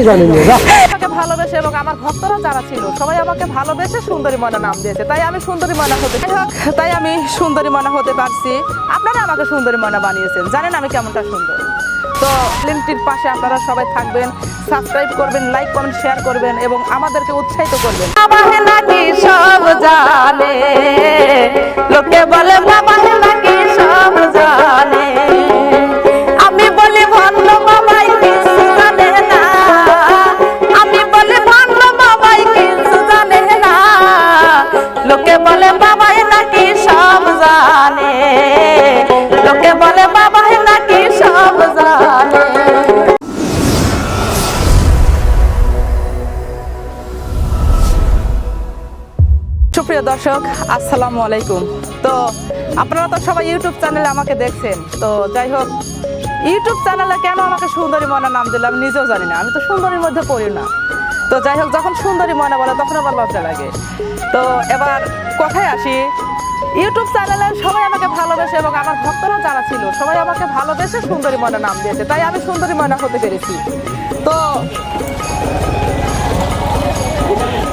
কিছুই জানি না। যা। আমাকে ভালোবেসে এবং আমার ভক্তরা যারা ছিল সবাই আমাকে ভালোবেসে সুন্দরী ময়না নাম দিয়েছে। তাই আমি সুন্দরী ময়না হতে তাই আমি সুন্দরী ময়না হতে পারছি। আপনারা আমাকে সুন্দরী ময়না বানিয়েছেন। জানেন আমি কেমনটা সুন্দর। তো ফিল্মটির পাশে আপনারা সবাই থাকবেন সাবস্ক্রাইব করবেন লাইক কমেন্ট শেয়ার করবেন এবং আমাদেরকে উৎসাহিত করবেন। বাবা নাকি সব জানে লোকে বলে সুপ্রিয় দর্শক, আসসালামু আলাইকুম। তো আপনারা তো সবাই ইউটিউব চ্যানেলে আমাকে দেখছেন। তো যাই হোক, ইউটিউব চ্যানেলে কেন আমাকে সুন্দরী ময়না নাম দিলাম নিজেও জানি না। আমি তো সুন্দরীর মধ্যে পড়ি না। তো যাই হোক, যখন সুন্দরী ময়না বলে, তখন আবার লজ্জা লাগে। তো এবার কথায় আসি, ইউটিউব চ্যানেলে সবাই আমাকে ভালোবেসে এবং আমার ভক্তরা যারা ছিল, সবাই আমাকে ভালোবেসে সুন্দরী ময়না নাম দিয়েছে। তাই আমি সুন্দরী ময়না হতে পেরেছি। তো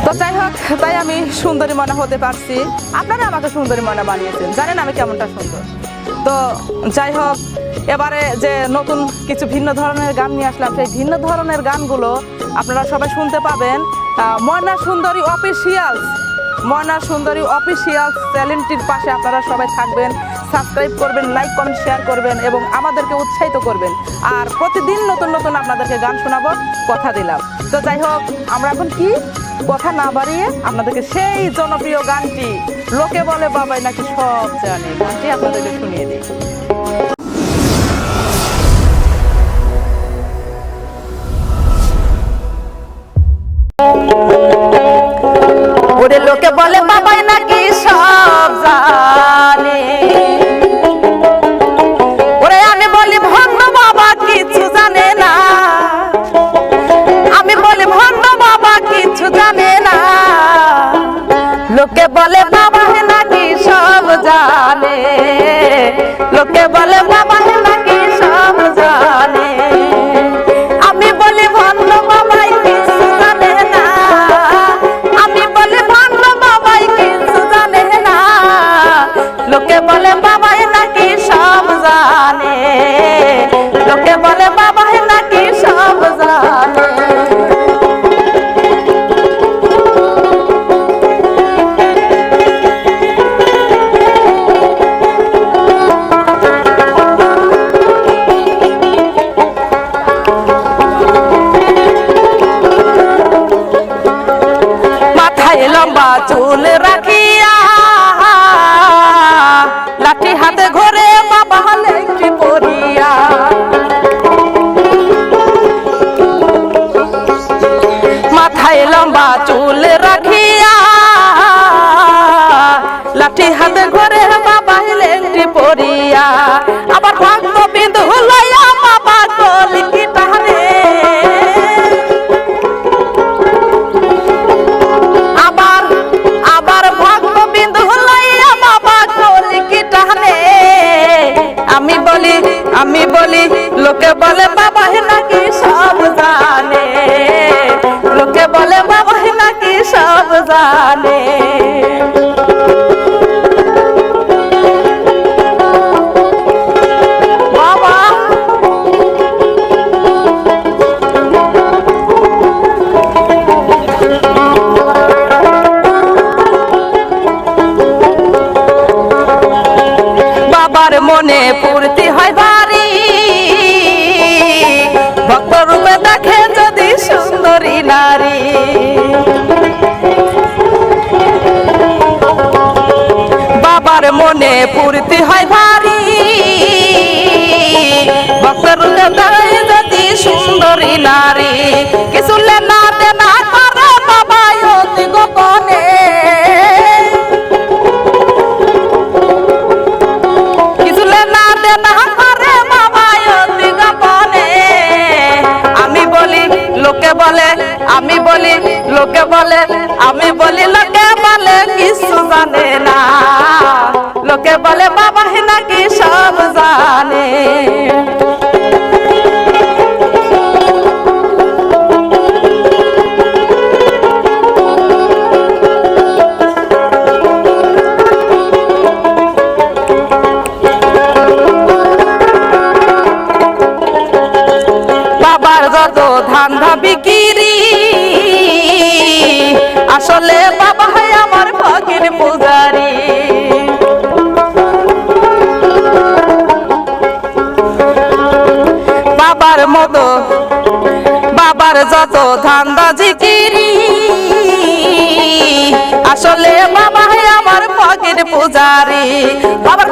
তো যাই হোক, তাই আমি সুন্দরী মনে হতে পারছি। আপনারা আমাকে সুন্দরী মনে বানিয়েছেন, জানেন আমি কেমনটা সুন্দর। তো যাই হোক, এবারে যে নতুন কিছু ভিন্ন ধরনের গান নিয়ে আসলাম, সেই ভিন্ন ধরনের গানগুলো আপনারা সবাই শুনতে পাবেন। ময়না সুন্দরী অফিসিয়ালস, ময়না সুন্দরী অফিসিয়াল চ্যানেলটির পাশে আপনারা সবাই থাকবেন, সাবস্ক্রাইব করবেন, লাইক, কমেন্ট, শেয়ার করবেন এবং আমাদেরকে উৎসাহিত করবেন। আর প্রতিদিন নতুন নতুন আপনাদেরকে গান শোনাবো, কথা দিলাম। তো যাই হোক, আমরা এখন কি কথা না বাড়িয়ে আপনাদেরকে সেই জনপ্রিয় গানটি লোকে বলে বাবাই নাকি সব জানে। গানটি আপনাদেরকে শুনিয়ে দিই। ওরে লোকে বলে বাবাই নাকি সব জানে। লোকে বলে বাবা নাকি সব জানে। লোকে বলে লম্বা চুল রাখিয়া বাবার মনে পূর্তি হয় বাড়ি। ভক্ত রূপে দেখে যদি সুন্দরী নারী। বাবার মনে পূর্তি হয় ভারী ভক্ত রূপে দেখে যদি সুন্দরী নারী। কিছু লেনা দেনা বাবা অতি গোপনে। বলি, লোকে বলে, আমি বলি, লোকে বলে, কিছু জানে না। লোকে বলে বাবা হিনা কি সব জানে? মতো বাবার যত ধান্দা জিকিরি আসলে বাবা আমার ফকির পূজারি। বাবার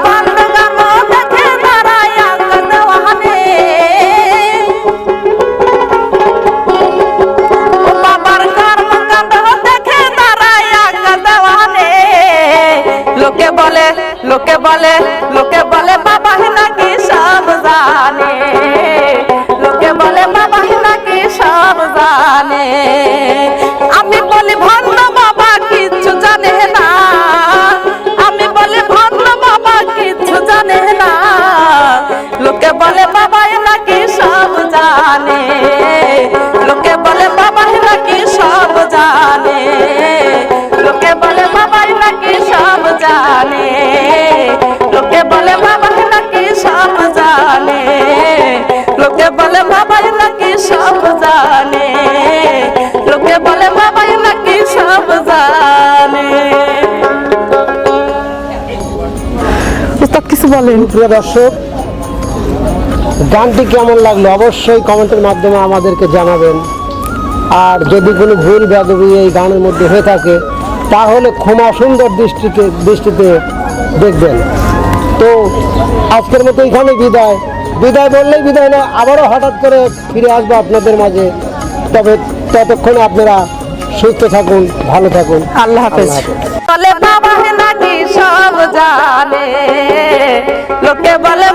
সব জানে। লোকে বলে বাবা নাকি সব জানে। কিছু বলেন। প্রিয় দর্শক গানটি কেমন লাগল অবশ্যই কমেন্টের মাধ্যমে আমাদেরকে জানাবেন। আর যদি কোনো ভুল বেদবি এই গানের মধ্যে হয়ে থাকে তাহলে ক্ষমা সুন্দর দৃষ্টিতে দৃষ্টিতে দেখবেন। তো আজকের মতো এখানে বিদায়। বিদায় বললেই বিদায় না আবারও হঠাৎ করে ফিরে আসব আপনাদের মাঝে। তবে ততক্ষণে আপনারা সুস্থ থাকুন ভালো থাকুন। আল্লাহ হাফেজ। বলে বাবা নাকি সব জানে লোকে বলে